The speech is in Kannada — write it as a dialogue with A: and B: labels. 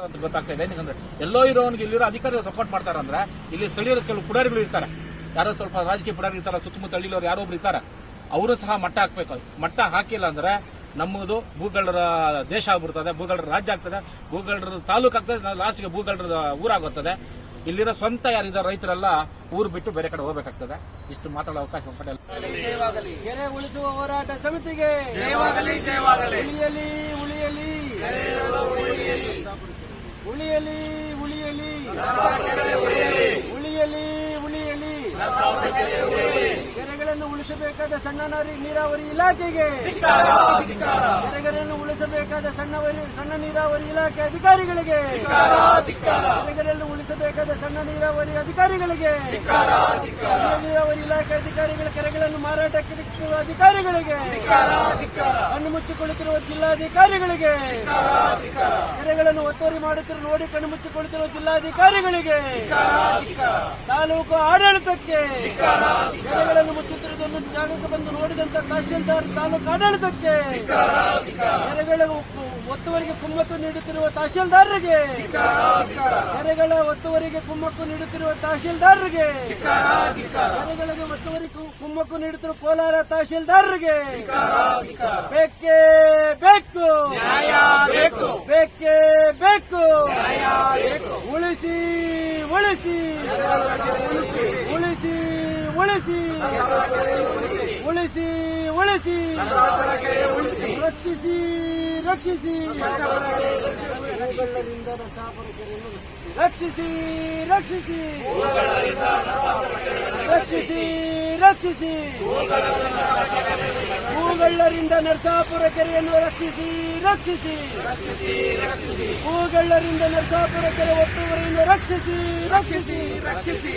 A: ಅಂತ ಗೊತ್ತಾಗ್ತಾ ಇದೆ. ಯಾಕಂದ್ರೆ ಎಲ್ಲೋ ಇರೋನಿಗೆ ಇಲ್ಲಿರೋ ಅಧಿಕಾರಿಗಳು ಸಪೋರ್ಟ್ ಮಾಡ್ತಾರೆ ಅಂದ್ರೆ ಇಲ್ಲಿ ಸ್ಥಳೀಯರ ಕೆಲವು ಪುಡಾರಿಗಳು ಇರ್ತಾರೆ. ಯಾರೋ ಸ್ವಲ್ಪ ರಾಜಕೀಯ ಪುಡಾರಿ ಇರ್ತಾರೆ ಸುತ್ತಮುತ್ತ ಹಳ್ಳಿಲವ್ರು ಯಾರೋ ಒಬ್ರು ಇರ್ತಾರೆ. ಅವರು ಸಹ ಮಟ್ಟ ಹಾಕ್ಬೇಕು. ಮಟ್ಟ ಹಾಕಿಲ್ಲ ಅಂದ್ರೆ ನಮ್ಮದು ಭೂಗಳರ ದೇಶ ಆಗ್ಬಿಡ್ತದೆ ಭೂಗಳರ ರಾಜ್ಯ ಆಗ್ತದೆ ಭೂಗಳರ ತಾಲೂಕು ಆಗ್ತದೆ ಲಾಸ್ಟ್ಗೆ ಭೂಗಳರ ಊರಾಗುತ್ತದೆ ಇಲ್ಲಿರೋ ಸ್ವಂತ ಯಾರಿದ ರೈತರೆಲ್ಲ ಊರು ಬಿಟ್ಟು ಬೇರೆ ಕಡೆ ಹೋಗ್ಬೇಕಾಗ್ತದೆ. ಇಷ್ಟು ಮಾತಾಡೋ ಅವಕಾಶ ಪಡೆಯಲ್ಲ
B: ಕೆರೆ ಉಳಿಸುವ ಹೋರಾಟ ಸಮಿತಿಗೆ. ಉಳಿಯಲಿ ಉಳಿಯಲಿ. ಉಳಿಯಲಿ ಉಳಿಯಲಿ. ಉಳಿಯಲಿ ಉಳಿಯಲಿ. ಕೆರೆಗಳನ್ನು ಉಳಿಸಬೇಕಾದ ಸಣ್ಣ ನಾರಿ, ನೀರಾವರಿ ಇಲಾಖೆಗೆ. ಕೆರೆಗಳನ್ನು ಉಳಿಸಬೇಕಾದ ಸಣ್ಣ ಸಣ್ಣ ನೀರಾವರಿ ಇಲಾಖೆ ಅಧಿಕಾರಿಗಳಿಗೆ. ಕೆರೆಗಳನ್ನು ಉಳಿಸಬೇಕಾದ ಸಣ್ಣ ನೀರಾವರಿ ಅಧಿಕಾರಿಗಳಿಗೆ. ನೀರಾವರಿ ಇಲಾಖೆ ಅಧಿಕಾರಿಗಳ ಕೆರೆಗಳನ್ನು ಮಾರಾಟಕ್ಕೆ ಅಧಿಕಾರಿಗಳಿಗೆ. ಕಣ್ಣು ಮುಚ್ಚಿಕೊಳ್ಳುತ್ತಿರುವ ಜಿಲ್ಲಾಧಿಕಾರಿಗಳಿಗೆ. ಕೆರೆಗಳನ್ನು ಒತ್ತುವರಿ ಮಾಡುತ್ತಿರುವ, ನೋಡಿ ಕಣ್ಣು ಮುಚ್ಚಿಕೊಳ್ಳುತ್ತಿರುವ ಜಿಲ್ಲಾಧಿಕಾರಿಗಳಿಗೆ. ತಾಲೂಕು ಆಡಳಿತಕ್ಕೆ ಕೆರೆಗಳನ್ನು ಮುಚ್ಚುತ್ತಿರುವುದನ್ನು ಜಾಗಕ್ಕೆ ಬಂದು ನೋಡಿದಂತ ತಹಶೀಲ್ದಾರ್ ತಾಲೂಕು ಆಡಳಿತಕ್ಕೆ ಕೆರೆಗಳ ಒತ್ತುವರಿಗೆ ಕುಮ್ಮಕ್ಕು ನೀಡುತ್ತಿರುವ ತಹಶೀಲ್ದಾರರಿಗೆ ಕೆರೆಗಳ ಒತ್ತುವರಿಗೆ ಕುಮ್ಮಕ್ಕು ನೀಡುತ್ತಿರುವ ತಹಶೀಲ್ದಾರರಿಗೆ ಕೆರೆಗಳಿಗೆ ಒತ್ತುವರಿ ಕುಮ್ಮಕ್ಕು ನೀಡುತ್ತಿರುವ ಕೋಲಾರ ತಹಶೀಲ್ದಾರರಿಗೆ ಬೇಕೇ ಬೇಕು. ಬೇಕೇ. ಬೇಕು ಉಳಿಸಿ ಉಳಿಸಿ. ಉಳಿಸಿ. ಉಳಿಸಿ ಉಳಿಸಿ. ಉಳಿಸಿ. ರಕ್ಷಿಸಿ ರಕ್ಷಿಸಿ. ರಕ್ಷಿಸಿ. ರಕ್ಷಿಸಿ ರಕ್ಷಿಸಿ. ರಕ್ಷಿಸಿ ಹೂಗಳ್ಳರಿಂದ ನರಸಾಪುರ ಕೆರೆಯನ್ನು ರಕ್ಷಿಸಿ ರಕ್ಷಿಸಿ. ಹೂಗಳ್ಳರಿಂದ ನರಸಾಪುರ ಕೆರೆ ಒತ್ತುವರಿಯನ್ನು ರಕ್ಷಿಸಿ ರಕ್ಷಿಸಿ ರಕ್ಷಿಸಿ.